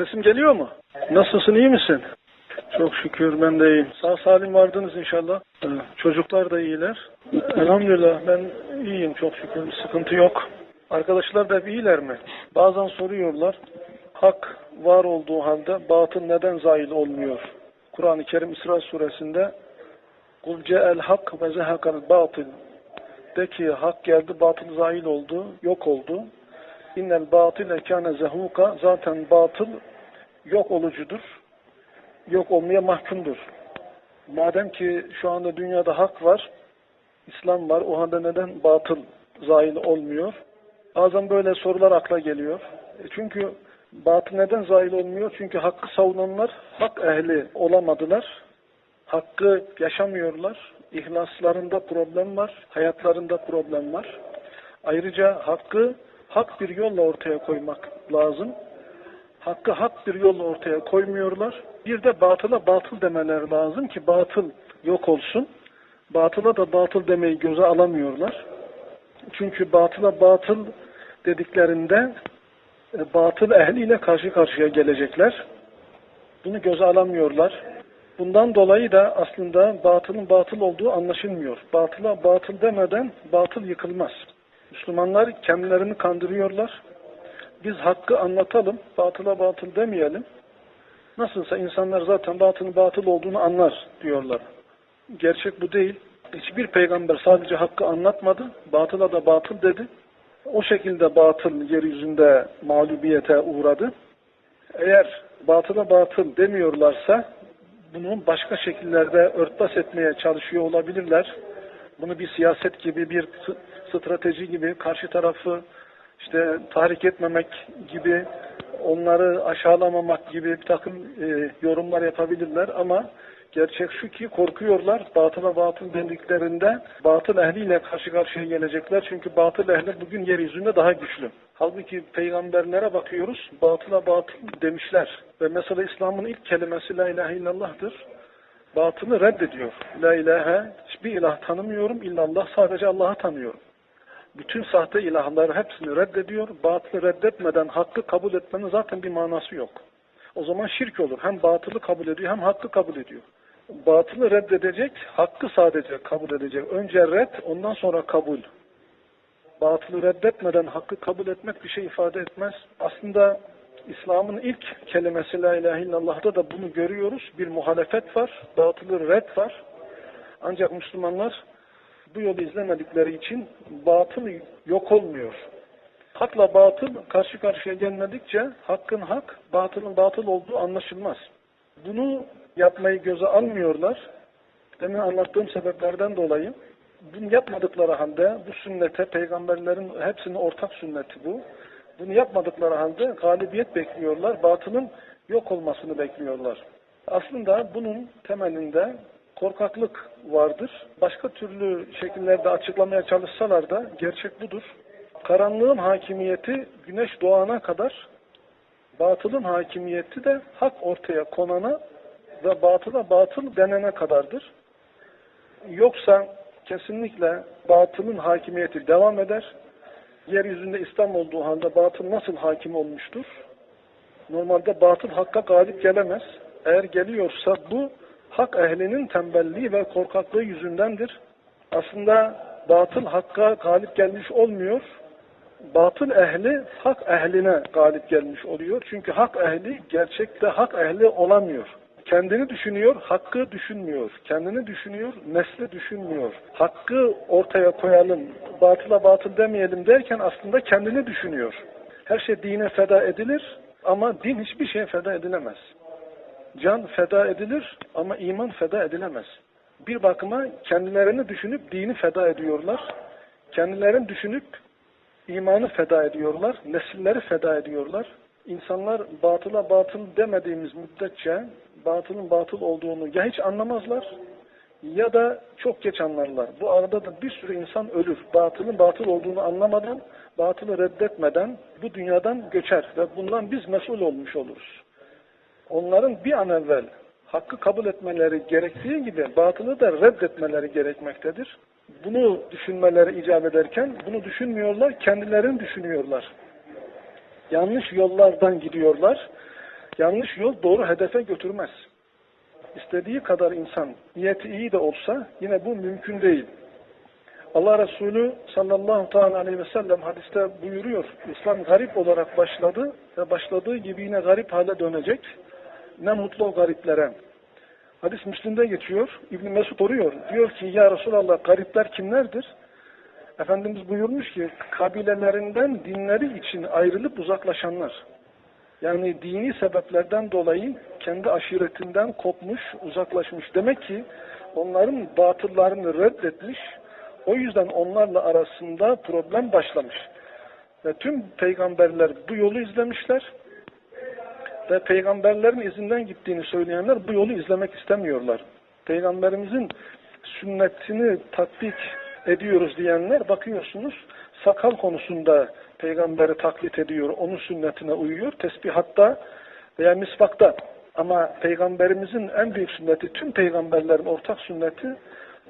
Sesim geliyor mu? Nasılsın iyi misin? Çok şükür ben de iyiyim. Sağ salim vardınız inşallah. Ee, Çocuklar da iyiler. Elhamdülillah ben iyiyim çok şükür. Sıkıntı yok. Arkadaşlar da iyiler mi? Bazen soruyorlar. Hak var olduğu halde batıl neden zahil olmuyor? Kur'an-ı Kerim İsra suresinde Kul ce'el hak ve zehakal batıl de ki hak geldi, batıl zahil oldu, yok oldu. İnnel batile kâne zehuka zaten batıl yok olucudur. Yok olmaya mahkumdur. Madem ki şu anda dünyada hak var, İslam var, o halde neden batıl zahil olmuyor? Bazen böyle sorular akla geliyor. E Çünkü batıl neden zahil olmuyor? Çünkü hakkı savunanlar hak ehli olamadılar. Hakkı yaşamıyorlar. İhlaslarında problem var. Hayatlarında problem var. Ayrıca hakkı hak bir yolla ortaya koymak lazım. Hakkı hak bir yolla ortaya koymuyorlar. Bir de batıla batıl demeleri lazım ki batıl yok olsun. Batıla da batıl demeyi göze alamıyorlar. Çünkü batıla batıl dediklerinde e, batıl ehliyle karşı karşıya gelecekler. Bunu göze alamıyorlar. Bundan dolayı da aslında batılın batıl olduğu anlaşılmıyor. Batıla batıl demeden batıl yıkılmaz. Müslümanlar kendilerini kandırıyorlar. Biz hakkı anlatalım, batıla batıl demeyelim. Nasılsa insanlar zaten batılın batıl olduğunu anlar diyorlar. Gerçek bu değil. Hiçbir peygamber sadece hakkı anlatmadı, batıla da batıl dedi. O şekilde batıl yeryüzünde mağlubiyete uğradı. Eğer batıla batıl demiyorlarsa bunu başka şekillerde örtbas etmeye çalışıyor olabilirler. Bunu bir siyaset gibi, bir strateji gibi, karşı tarafı işte tahrik etmemek gibi, onları aşağılamamak gibi bir takım e, yorumlar yapabilirler ama gerçek şu ki korkuyorlar batıla batıl dediklerinde batıl ehliyle karşı karşıya gelecekler. Çünkü batıl ehli bugün yeryüzünde daha güçlü. Halbuki peygamberlere bakıyoruz batıla batıl demişler. Ve mesela İslam'ın ilk kelimesi la ilahe illallah'tır. Batılı reddediyor. La ilahe hiçbir ilah tanımıyorum illallah sadece Allah'ı tanıyorum. Bütün sahte ilahları hepsini reddediyor. Batılı reddetmeden hakkı kabul etmenin zaten bir manası yok. O zaman şirk olur. Hem batılı kabul ediyor hem hakkı kabul ediyor. Batılı reddedecek, hakkı sadece kabul edecek. Önce red, ondan sonra kabul. Batılı reddetmeden hakkı kabul etmek bir şey ifade etmez. Aslında İslam'ın ilk kelimesi La ilahe illallah'ta da bunu görüyoruz. Bir muhalefet var, batılı red var. Ancak Müslümanlar bu yolu izlemedikleri için batıl yok olmuyor. Hakla batıl karşı karşıya gelmedikçe hakkın hak, batılın batıl olduğu anlaşılmaz. Bunu yapmayı göze almıyorlar. Demin anlattığım sebeplerden dolayı bunu yapmadıkları halde bu sünnete, peygamberlerin hepsinin ortak sünneti bu. Bunu yapmadıkları halde galibiyet bekliyorlar, batılın yok olmasını bekliyorlar. Aslında bunun temelinde korkaklık vardır. Başka türlü şekillerde açıklamaya çalışsalar da gerçek budur. Karanlığın hakimiyeti güneş doğana kadar, batılın hakimiyeti de hak ortaya konana ve batıla batıl denene kadardır. Yoksa kesinlikle batılın hakimiyeti devam eder. Yeryüzünde İslam olduğu halde batıl nasıl hakim olmuştur? Normalde batıl hakka galip gelemez. Eğer geliyorsa bu hak ehlinin tembelliği ve korkaklığı yüzündendir. Aslında batıl hakka galip gelmiş olmuyor. Batıl ehli hak ehline galip gelmiş oluyor. Çünkü hak ehli gerçekte hak ehli olamıyor. Kendini düşünüyor, hakkı düşünmüyor. Kendini düşünüyor, nesli düşünmüyor. Hakkı ortaya koyalım, batıla batıl demeyelim derken aslında kendini düşünüyor. Her şey dine feda edilir ama din hiçbir şeye feda edilemez. Can feda edilir ama iman feda edilemez. Bir bakıma kendilerini düşünüp dini feda ediyorlar. Kendilerini düşünüp imanı feda ediyorlar. Nesilleri feda ediyorlar. İnsanlar batıla batıl demediğimiz müddetçe batılın batıl olduğunu ya hiç anlamazlar ya da çok geç anlarlar. Bu arada da bir sürü insan ölür. Batılın batıl olduğunu anlamadan, batılı reddetmeden bu dünyadan göçer ve bundan biz mesul olmuş oluruz. Onların bir an evvel hakkı kabul etmeleri gerektiği gibi batılı da reddetmeleri gerekmektedir. Bunu düşünmeleri icap ederken bunu düşünmüyorlar, kendilerini düşünüyorlar. Yanlış yollardan gidiyorlar. Yanlış yol doğru hedefe götürmez. İstediği kadar insan niyeti iyi de olsa yine bu mümkün değil. Allah Resulü sallallahu aleyhi ve sellem hadiste buyuruyor. İslam garip olarak başladı ve başladığı gibi yine garip hale dönecek. Ne mutlu o gariplere. Hadis Müslim'de geçiyor. İbn Mesud soruyor. Diyor ki ya Resulallah garipler kimlerdir? Efendimiz buyurmuş ki kabilelerinden dinleri için ayrılıp uzaklaşanlar. Yani dini sebeplerden dolayı kendi aşiretinden kopmuş, uzaklaşmış. Demek ki onların batıllarını reddetmiş. O yüzden onlarla arasında problem başlamış. Ve tüm peygamberler bu yolu izlemişler. Ve peygamberlerin izinden gittiğini söyleyenler bu yolu izlemek istemiyorlar. Peygamberimizin sünnetini tatbik ediyoruz diyenler bakıyorsunuz sakal konusunda peygamberi taklit ediyor, onun sünnetine uyuyor. Tesbihatta veya misvakta. Ama peygamberimizin en büyük sünneti, tüm peygamberlerin ortak sünneti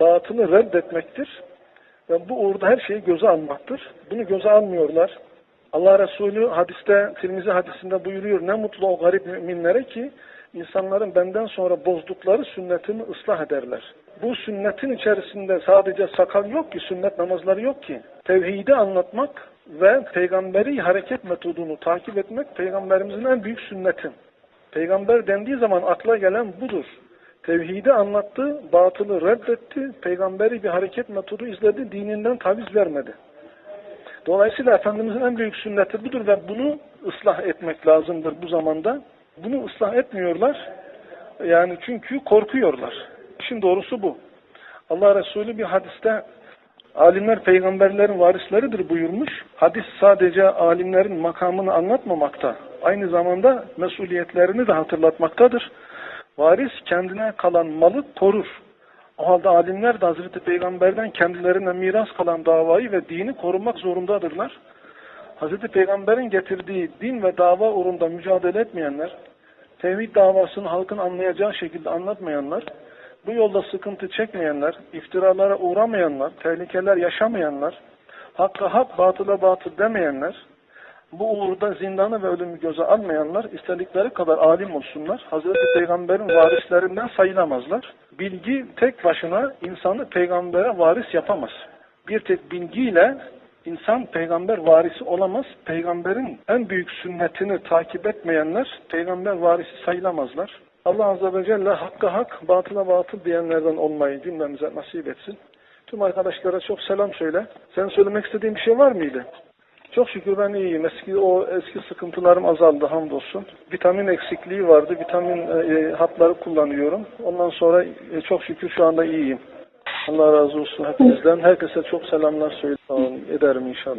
batılı reddetmektir. Ve bu uğurda her şeyi göze almaktır. Bunu göze almıyorlar. Allah Resulü hadiste, Tirmizi hadisinde buyuruyor. Ne mutlu o garip müminlere ki insanların benden sonra bozdukları sünnetimi ıslah ederler. Bu sünnetin içerisinde sadece sakal yok ki, sünnet namazları yok ki. Tevhidi anlatmak ve peygamberi hareket metodunu takip etmek peygamberimizin en büyük sünneti. Peygamber dendiği zaman akla gelen budur. Tevhidi anlattı, batılı reddetti, peygamberi bir hareket metodu izledi, dininden taviz vermedi. Dolayısıyla Efendimizin en büyük sünneti budur ve bunu ıslah etmek lazımdır bu zamanda. Bunu ıslah etmiyorlar. Yani çünkü korkuyorlar. İşin doğrusu bu. Allah Resulü bir hadiste alimler peygamberlerin varisleridir buyurmuş. Hadis sadece alimlerin makamını anlatmamakta. Aynı zamanda mesuliyetlerini de hatırlatmaktadır. Varis kendine kalan malı korur. O halde alimler de Hazreti Peygamber'den kendilerine miras kalan davayı ve dini korumak zorundadırlar. Hazreti Peygamber'in getirdiği din ve dava uğrunda mücadele etmeyenler, tevhid davasını halkın anlayacağı şekilde anlatmayanlar, bu yolda sıkıntı çekmeyenler, iftiralara uğramayanlar, tehlikeler yaşamayanlar, hakka hak, batıla batıl demeyenler, bu uğurda zindanı ve ölümü göze almayanlar istedikleri kadar alim olsunlar. Hazreti Peygamber'in varislerinden sayılamazlar. Bilgi tek başına insanı peygambere varis yapamaz. Bir tek bilgiyle insan peygamber varisi olamaz. Peygamberin en büyük sünnetini takip etmeyenler peygamber varisi sayılamazlar. Allah Azze ve Celle hakka hak, batıla batıl diyenlerden olmayı cümlemize nasip etsin. Tüm arkadaşlara çok selam söyle. Sen söylemek istediğin bir şey var mıydı? Çok şükür ben iyiyim. Eski o eski sıkıntılarım azaldı hamdolsun. Vitamin eksikliği vardı. Vitamin e, hapları kullanıyorum. Ondan sonra e, çok şükür şu anda iyiyim. Allah razı olsun hepinizden. Herkese çok selamlar söyle ederim inşallah.